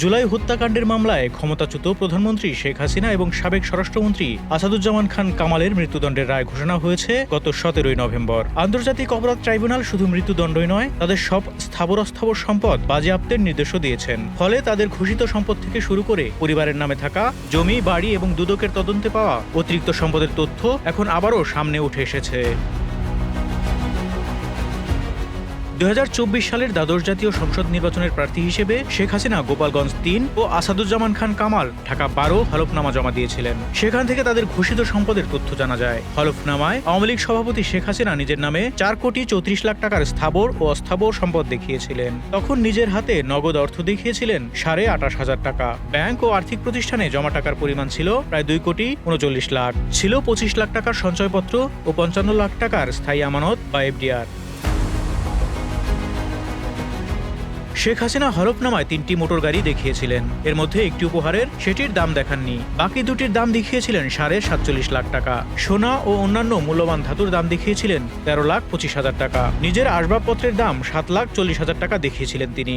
জুলাই হত্যাকাণ্ডের মামলায় ক্ষমতাচ্যুত প্রধানমন্ত্রী শেখ হাসিনা এবং সাবেক স্বরাষ্ট্রমন্ত্রী আসাদুজ্জামান খান কামালের মৃত্যুদণ্ডের রায় ঘোষণা হয়েছে গত সতেরোই নভেম্বর। আন্তর্জাতিক অপরাধ ট্রাইব্যুনাল শুধু মৃত্যুদণ্ডই নয়, তাদের সব স্থাবর অস্থাবর সম্পদ বাজেয়াপ্তের নির্দেশও দিয়েছেন। ফলে তাদের ঘোষিত সম্পদ থেকে শুরু করে পরিবারের নামে থাকা, জমি, বাড়ি এবং দুদকের তদন্তে পাওয়া অতিরিক্ত সম্পদের তথ্য এখন আবারও সামনে উঠে এসেছে। দুই হাজার চব্বিশ সালের দ্বাদশ জাতীয় সংসদ নির্বাচনের প্রার্থী হিসেবে শেখ হাসিনা, গোপালগঞ্জ তিন ও আসাদুজ্জামান খান কামাল ঢাকা বারো হলফনামা জমা দিয়েছিলেন। সেখান থেকে তাদের ঘোষিত সম্পদের তথ্য জানা যায়। হলফনামায় আওয়ামী লীগ সভাপতি শেখ হাসিনা নিজের নামে চার কোটি চৌত্রিশ লাখ টাকার স্থাবর ও অস্থাবর সম্পদ দেখিয়েছিলেন। তখন নিজের হাতে নগদ অর্থ দেখিয়েছিলেন সাড়ে আঠাশ হাজার টাকা। ব্যাংক ও আর্থিক প্রতিষ্ঠানে জমা টাকার পরিমাণ ছিল প্রায় দুই কোটি উনচল্লিশ লাখ। ছিল পঁচিশ লাখ টাকার সঞ্চয়পত্র ও পঞ্চান্ন লাখ টাকার স্থায়ী আমানত বা এফডিআর। শেখ হাসিনা হলফনামায় তিনটি মোটর গাড়ি দেখিয়েছিলেন। এর মধ্যে একটি উপহারের, সেটির দাম দেখাননি। বাকি দুটির দাম দেখিয়েছিলেন সাড়ে সাতচল্লিশ লাখ টাকা। সোনা ও অন্যান্য মূল্যবান ধাতুর দাম দেখিয়েছিলেন তেরো লাখ পঁচিশ হাজার টাকা। নিজের আসবাবপত্রের দাম সাত লাখ চল্লিশ হাজার টাকা দেখিয়েছিলেন তিনি।